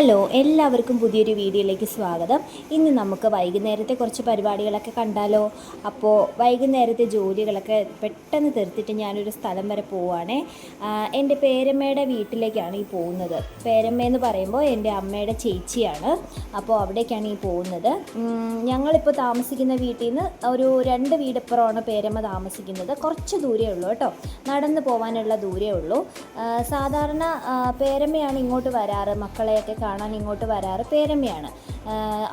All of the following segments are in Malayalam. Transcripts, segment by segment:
ഹലോ എല്ലാവർക്കും പുതിയൊരു വീഡിയോയിലേക്ക് സ്വാഗതം. ഇന്ന് നമുക്ക് വൈകുന്നേരത്തെ കുറച്ച് പരിപാടികളൊക്കെ കണ്ടാലോ? അപ്പോൾ വൈകുന്നേരത്തെ ജോലികളൊക്കെ പെട്ടെന്ന് തീർത്തിട്ട് ഞാനൊരു സ്ഥലം വരെ പോവുകയാണേ. എന്റെ പേരമ്മയുടെ വീട്ടിലേക്കാണ് ഈ പോകുന്നത്. പേരമ്മ എന്ന് പറയുമ്പോൾ എന്റെ അമ്മയുടെ ചേച്ചിയാണ്. അപ്പോൾ അവിടേക്കാണ് ഈ പോകുന്നത്. ഞങ്ങളിപ്പോൾ താമസിക്കുന്ന വീട്ടിൽ നിന്ന് ഒരു രണ്ട് വീടിപ്പുറമാണ് പേരമ്മ താമസിക്കുന്നത്. കുറച്ച് ദൂരേ ഉള്ളൂ കേട്ടോ. നടന്നു പോകാനുള്ള ദൂരേ ഉള്ളൂ. സാധാരണ പേരമ്മയാണ് ഇങ്ങോട്ട് വരാറ് മക്കളെയൊക്കെ കാണാൻ ഇങ്ങോട്ട് വരാറ് പേരമ്മയാണ്.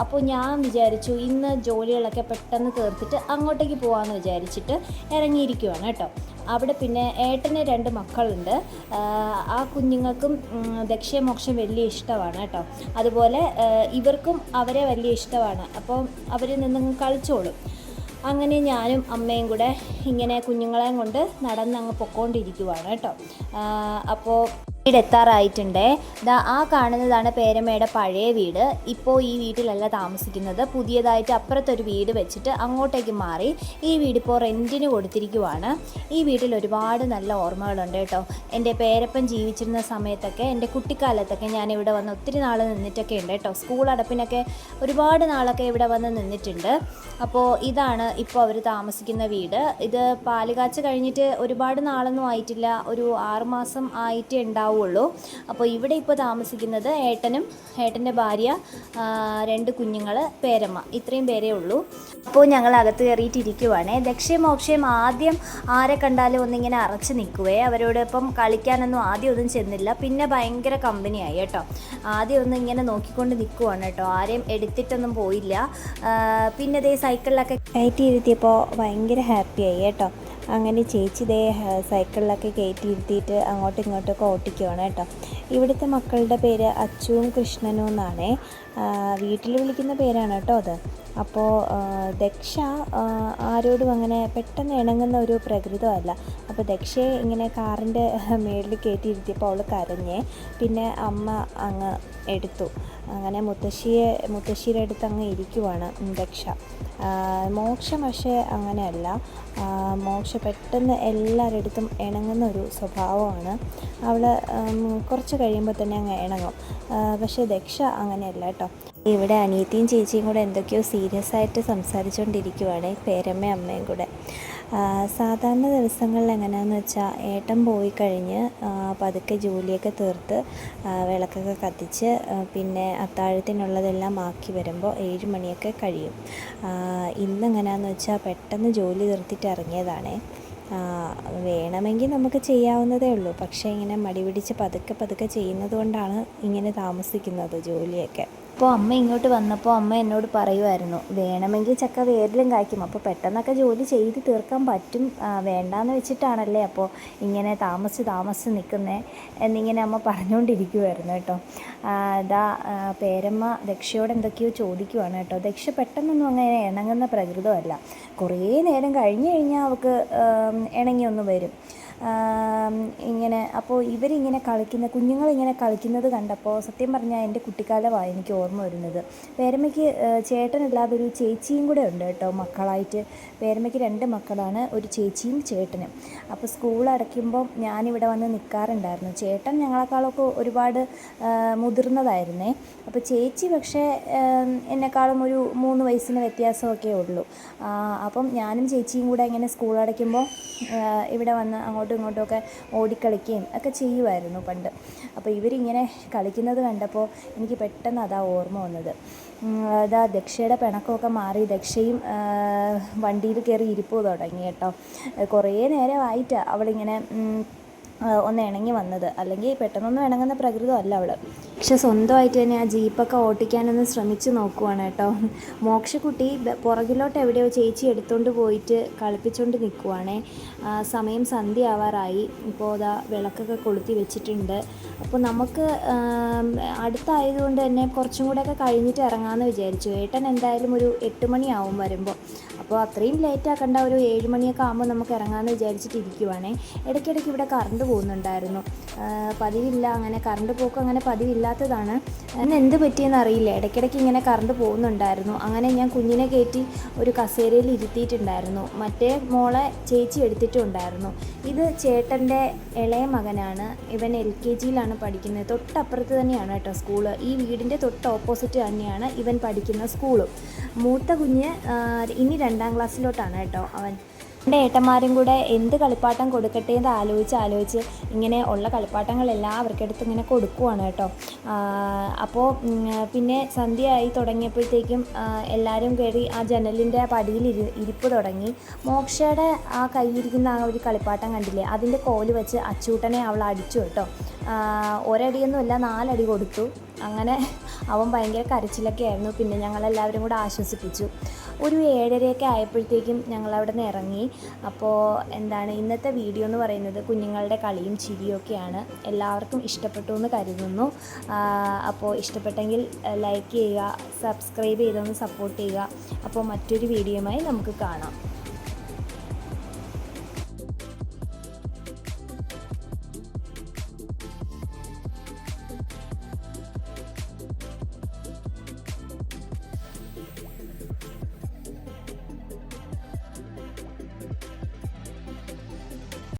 അപ്പോൾ ഞാൻ വിചാരിച്ചു ഇന്ന് ജോലികളൊക്കെ പെട്ടെന്ന് തീർത്തിട്ട് അങ്ങോട്ടേക്ക് പോകാമെന്ന് വിചാരിച്ചിട്ട് ഇറങ്ങിയിരിക്കുവാണ് കേട്ടോ. അവിടെ പിന്നെ ഏട്ടന് രണ്ട് മക്കളുണ്ട്. ആ കുഞ്ഞുങ്ങൾക്കും ദക്ഷിണമോക്ഷം വലിയ ഇഷ്ടമാണ് കേട്ടോ. അതുപോലെ ഇവർക്കും അവരെ വലിയ ഇഷ്ടമാണ്. അപ്പോൾ അവരിൽ നിന്നും കളിച്ചോളും. അങ്ങനെ ഞാനും അമ്മയും കൂടെ ഇങ്ങനെ കുഞ്ഞുങ്ങളെയും കൊണ്ട് നടന്ന് അങ്ങ് പൊക്കോണ്ടിരിക്കുവാണ് കേട്ടോ. അപ്പോൾ വീട് എത്താറായിട്ടുണ്ട് ആ കാണുന്നതാണ് പേരമ്മയുടെ പഴയ വീട്. ഇപ്പോൾ ഈ വീട്ടിലല്ല താമസിക്കുന്നത്. പുതിയതായിട്ട് അപ്പുറത്തൊരു വീട് വെച്ചിട്ട് അങ്ങോട്ടേക്ക് മാറി ഈ വീട് ഇപ്പോൾ റെന്റിന് കൊടുത്തിരിക്കുവാണ്. ഈ വീട്ടിൽ ഒരുപാട് നല്ല ഓർമ്മകളുണ്ട് കേട്ടോ. എന്റെ പേരപ്പൻ ജീവിച്ചിരുന്ന സമയത്തൊക്കെ എന്റെ കുട്ടിക്കാലത്തൊക്കെ ഞാൻ ഇവിടെ വന്ന് ഒത്തിരി നാൾ നിന്നിട്ടൊക്കെ ഉണ്ട് കേട്ടോ. സ്കൂൾ അടപ്പിനൊക്കെ ഒരുപാട് നാളൊക്കെ ഇവിടെ വന്ന് നിന്നിട്ടുണ്ട്. അപ്പോൾ ഇതാണ് ഇപ്പോൾ അവർ താമസിക്കുന്ന വീട്. ഇത് പാലുകാച്ച് കഴിഞ്ഞിട്ട് ഒരുപാട് നാളൊന്നും ആയിട്ടില്ല. ഒരു ആറുമാസം ആയിട്ടേ ഉണ്ടാവുള്ളൂ അപ്പോൾ ഇവിടെ ഇപ്പോൾ താമസിക്കുന്നത് ഏട്ടനും ഏട്ടന്റെ ഭാര്യ രണ്ട് കുഞ്ഞുങ്ങൾ പേരമ്മ. ഇത്രയും പേരേ ഉള്ളൂ. അപ്പോൾ ഞങ്ങൾ അകത്ത് കയറിയിട്ടിരിക്കുവാണേ. ദക്ഷയമോക്ഷയും ആദ്യം ആരെ കണ്ടാലും ഒന്നിങ്ങനെ അറച്ച് നിൽക്കുവേ. അവരോട് ഇപ്പം കളിക്കാനൊന്നും ആദ്യം ഒന്നും ചെന്നില്ല. പിന്നെ ഭയങ്കര കമ്പനിയായി കേട്ടോ. ആദ്യം ഒന്ന് ഇങ്ങനെ നോക്കിക്കൊണ്ട് നിൽക്കുവാണ് കേട്ടോ. ആരെയും എടുത്തിട്ടൊന്നും പോയില്ല. പിന്നെ ദേ സൈക്കിളിലൊക്കെ കയറ്റി ഇരുത്തിയപ്പോൾ ഭയങ്കര ഹാപ്പിയായി കേട്ടോ. അങ്ങനെ ചേച്ചി ദേ സൈക്കിളിലൊക്കെ കയറ്റി ഇരുത്തിയിട്ട് അങ്ങോട്ടും ഇങ്ങോട്ടൊക്കെ ഓട്ടിക്കുവാണ് കേട്ടോ. ഇവിടുത്തെ മക്കളുടെ പേര് അച്ചുവും കൃഷ്ണനും എന്നാണേ. വീട്ടിൽ വിളിക്കുന്ന പേരാണ് കേട്ടോ അത്. അപ്പോൾ ദക്ഷ ആരോടും അങ്ങനെ പെട്ടെന്ന് ഇണങ്ങുന്ന ഒരു പ്രകൃതമല്ല അപ്പോൾ ദക്ഷയെ ഇങ്ങനെ കാറിന്റെ മേളിൽ കയറ്റി ഇരുത്തിയപ്പോൾ അവൾ കരഞ്ഞേ പിന്നെ അമ്മ അങ്ങ് എടുത്തു. അങ്ങനെ മുത്തശ്ശിയെ മുത്തശ്ശിയുടെ അടുത്ത് അങ്ങ് ഇരിക്കുവാണ് ദക്ഷ. മോക്ഷം പക്ഷേ അങ്ങനെയല്ല. മോക്ഷ പെട്ടെന്ന് എല്ലാവരുടെ അടുത്തും ഇണങ്ങുന്ന ഒരു സ്വഭാവമാണ്. അവൾ കുറച്ച് കഴിയുമ്പോൾ തന്നെ അങ്ങ് ഇണങ്ങും. പക്ഷേ ദക്ഷ അങ്ങനെയല്ല കേട്ടോ. ഇവിടെ അനിയത്തിയും ചേച്ചിയും കൂടെ എന്തൊക്കെയോ സീരിയസ് ആയിട്ട് സംസാരിച്ചുകൊണ്ടിരിക്കുവാണ് പേരമ്മയും അമ്മയും കൂടെ. സാധാരണ ദിവസങ്ങളിൽ എങ്ങനെയാണെന്ന് വെച്ചാൽ ഏട്ടൻ പോയി കഴിഞ്ഞ് പതുക്കെ ജോലിയൊക്കെ തീർത്ത് വിളക്കൊക്കെ കത്തിച്ച് പിന്നെ അത്താഴത്തിനുള്ളതെല്ലാം ആക്കി വരുമ്പോൾ ഏഴ് മണിയൊക്കെ കഴിയും. ഇന്ന് എങ്ങനെയാണെന്ന് വെച്ചാൽ പെട്ടെന്ന് ജോലി തീർത്തിട്ട് ഇറങ്ങിയതാണേ. വേണമെങ്കിൽ നമുക്ക് ചെയ്യാവുന്നതേ ഉള്ളൂ. പക്ഷേ ഇങ്ങനെ മടി പിടിച്ച് പതുക്കെ പതുക്കെ ചെയ്യുന്നത് കൊണ്ടാണ് ഇങ്ങനെ താമസിക്കുന്നത് ജോലിയൊക്കെ. അപ്പോൾ അമ്മ ഇങ്ങോട്ട് വന്നപ്പോൾ അമ്മ എന്നോട് പറയുമായിരുന്നു വേണമെങ്കിൽ ചക്ക വേരിലും കായ്ക്കും അപ്പോൾ പെട്ടെന്നൊക്കെ ജോലി ചെയ്ത് തീർക്കാൻ പറ്റും വേണ്ടാന്ന് വെച്ചിട്ടാണല്ലേ അപ്പോൾ ഇങ്ങനെ താമസിച്ച് താമസിച്ച് നിൽക്കുന്നേ എന്നിങ്ങനെ അമ്മ പറഞ്ഞുകൊണ്ടിരിക്കുമായിരുന്നു കേട്ടോ. അതാ പേരമ്മ ദക്ഷയോട് എന്തൊക്കെയോ ചോദിക്കുവാണ് കേട്ടോ. ദക്ഷ പെട്ടെന്നൊന്നും അങ്ങനെ ഇണങ്ങുന്ന പ്രകൃതമല്ല. കുറേ നേരം കഴിഞ്ഞ് കഴിഞ്ഞാൽ അവൾക്ക് ഇണങ്ങിയൊന്ന് വരും. ഇങ്ങനെ അപ്പോൾ ഇവരിങ്ങനെ കളിക്കുന്ന കുഞ്ഞുങ്ങളിങ്ങനെ കളിക്കുന്നത് കണ്ടപ്പോൾ സത്യം പറഞ്ഞാൽ എന്റെ കുട്ടിക്കാലമാണ് എനിക്ക് ഓർമ്മ വരുന്നത്. പേരമ്മയ്ക്ക് ചേട്ടനല്ലാതെ ഒരു ചേച്ചിയും കൂടെ ഉണ്ട് കേട്ടോ മക്കളായിട്ട്. പേരമ്മയ്ക്ക് രണ്ട് മക്കളാണ് ഒരു ചേച്ചിയും ചേട്ടനും. അപ്പോൾ സ്കൂൾ അടയ്ക്കുമ്പോൾ ഞാനിവിടെ വന്ന് നിൽക്കാറുണ്ടായിരുന്നു ചേട്ടൻ ഞങ്ങളെക്കാളൊക്കെ ഒരുപാട് മുതിർന്നതായിരുന്നേ. അപ്പോൾ ചേച്ചി പക്ഷേ എന്നെക്കാളും ഒരു മൂന്ന് വയസ്സിന് വ്യത്യാസമൊക്കെ ഉള്ളൂ. അപ്പം ഞാനും ചേച്ചിയും കൂടെ ഇങ്ങനെ സ്കൂൾ അടയ്ക്കുമ്പോൾ ഇവിടെ വന്ന് അങ്ങോട്ടും ഇങ്ങോട്ടും ഒക്കെ ഓടിക്കളിക്കുകയും ഒക്കെ ചെയ്യുമായിരുന്നു പണ്ട്. അപ്പോൾ ഇവരിങ്ങനെ കളിക്കുന്നത് കണ്ടപ്പോൾ എനിക്ക് പെട്ടെന്ന് അതാ ഓർമ്മ വന്നത്. അതാ ദക്ഷയുടെ പിണക്കമൊക്കെ മാറി ദക്ഷയും വണ്ടിയിൽ കയറി ഇരിപ്പ് തുടങ്ങി കേട്ടോ. കുറേ നേരമായിട്ട് അവളിങ്ങനെ ഒന്ന് ഇണങ്ങി വന്നത്. അല്ലെങ്കിൽ പെട്ടെന്നൊന്നും ഇണങ്ങുന്ന പ്രകൃതമല്ല അവൾ പക്ഷെ സ്വന്തമായിട്ട് തന്നെ ആ ജീപ്പൊക്കെ ഓട്ടിക്കാനൊന്ന് ശ്രമിച്ചു നോക്കുവാണ് കേട്ടോ. മോക്ഷക്കുട്ടി പുറകിലോട്ട് എവിടെയോ ചേച്ചി എടുത്തുകൊണ്ട് പോയിട്ട് കളിപ്പിച്ചുകൊണ്ട് നിൽക്കുവാണേ സമയം സന്ധ്യ ആവാറായി ഇപ്പോൾ അതാ വിളക്കൊക്കെ കൊളുത്തി വെച്ചിട്ടുണ്ട്. അപ്പോൾ നമുക്ക് അടുത്തായതുകൊണ്ട് തന്നെ കുറച്ചും കൂടെയൊക്കെ കഴിഞ്ഞിട്ട് ഇറങ്ങാമെന്ന് വിചാരിച്ചു. ഏട്ടൻ എന്തായാലും ഒരു എട്ട് മണിയാവും വരുമ്പോൾ അപ്പോൾ അത്രയും ലേറ്റ് ആക്കണ്ട ഒരു ഏഴ് മണിയൊക്കെ ആകുമ്പോൾ നമുക്ക് ഇറങ്ങാമെന്ന് വിചാരിച്ചിട്ട് ഇരിക്കുവാണേ ഇടയ്ക്കിടയ്ക്ക് ഇവിടെ കറണ്ട് പോകുന്നുണ്ടായിരുന്നു. പതിവില്ല അങ്ങനെ കറണ്ട് പോക്ക് അങ്ങനെ പതിവില്ലാത്തതാണ് അന്ന് എന്ത് പറ്റിയെന്ന് അറിയില്ല. ഇടയ്ക്കിടയ്ക്ക് ഇങ്ങനെ കറണ്ട് പോകുന്നുണ്ടായിരുന്നു. അങ്ങനെ ഞാൻ കുഞ്ഞിനെ കയറ്റി ഒരു കസേരയിൽ ഇരുത്തിയിട്ടുണ്ടായിരുന്നു. മറ്റേ മോളെ ചേച്ചി എടുത്തിട്ടുണ്ടായിരുന്നു. ഇത് ചേട്ടന്റെ ഇളയ മകനാണ്. ഇവൻ എൽ കെ ജിയിലാണ് പഠിക്കുന്നത്. തൊട്ടപ്പുറത്ത് തന്നെയാണ് കേട്ടോ സ്കൂൾ. ഈ വീടിന്റെ തൊട്ട് ഓപ്പോസിറ്റ് തന്നെയാണ് ഇവൻ പഠിക്കുന്ന സ്കൂളും. മൂത്ത കുഞ്ഞ് ഇനി രണ്ടാം ക്ലാസ്സിലോട്ടാണ് കേട്ടോ അവൻ. എന്റെ ഏട്ടന്മാരും കൂടെ എന്ത് കളിപ്പാട്ടം കൊടുക്കട്ടെ എന്ന് ആലോചിച്ച് ആലോചിച്ച് ഇങ്ങനെ ഉള്ള കളിപ്പാട്ടങ്ങളെല്ലാം അവർക്കടുത്ത് ഇങ്ങനെ കൊടുക്കുവാണ് കേട്ടോ. അപ്പോൾ പിന്നെ സന്ധ്യയായി തുടങ്ങിയപ്പോഴത്തേക്കും എല്ലാവരും കയറി ആ ജനലിന്റെ പടിയിൽ ഇരി ഇരിപ്പ് തുടങ്ങി. മോക്ഷയുടെ ആ കയ്യിരിക്കുന്ന ആ ഒരു കളിപ്പാട്ടം കണ്ടില്ലേ? അതിന്റെ കോൽ വെച്ച് അച്ചൂട്ടനെ അവൾ അടിച്ചു കേട്ടോ. ഒരടിയൊന്നുമല്ല നാലടി കൊടുത്തു. അങ്ങനെ അവൻ ഭയങ്കര കരച്ചിലൊക്കെ ആയിരുന്നു. പിന്നെ ഞങ്ങളെല്ലാവരും കൂടെ ആശ്വസിപ്പിച്ചു. ഒരു ഏഴരയൊക്കെ ആയപ്പോഴത്തേക്കും ഞങ്ങൾ അവിടെ നിന്ന് ഇറങ്ങി. അപ്പോൾ എന്താണ് ഇന്നത്തെ വീഡിയോ എന്ന് പറയുന്നത് കുഞ്ഞുങ്ങളുടെ കളിയും ചിരിയും ഒക്കെയാണ്. എല്ലാവർക്കും ഇഷ്ടപ്പെട്ടു എന്ന് കരുതുന്നു. അപ്പോൾ ഇഷ്ടപ്പെട്ടെങ്കിൽ ലൈക്ക് ചെയ്യുക സബ്സ്ക്രൈബ് ചെയ്തൊന്ന് സപ്പോർട്ട് ചെയ്യുക. അപ്പോൾ മറ്റൊരു വീഡിയോയുമായി നമുക്ക് കാണാം.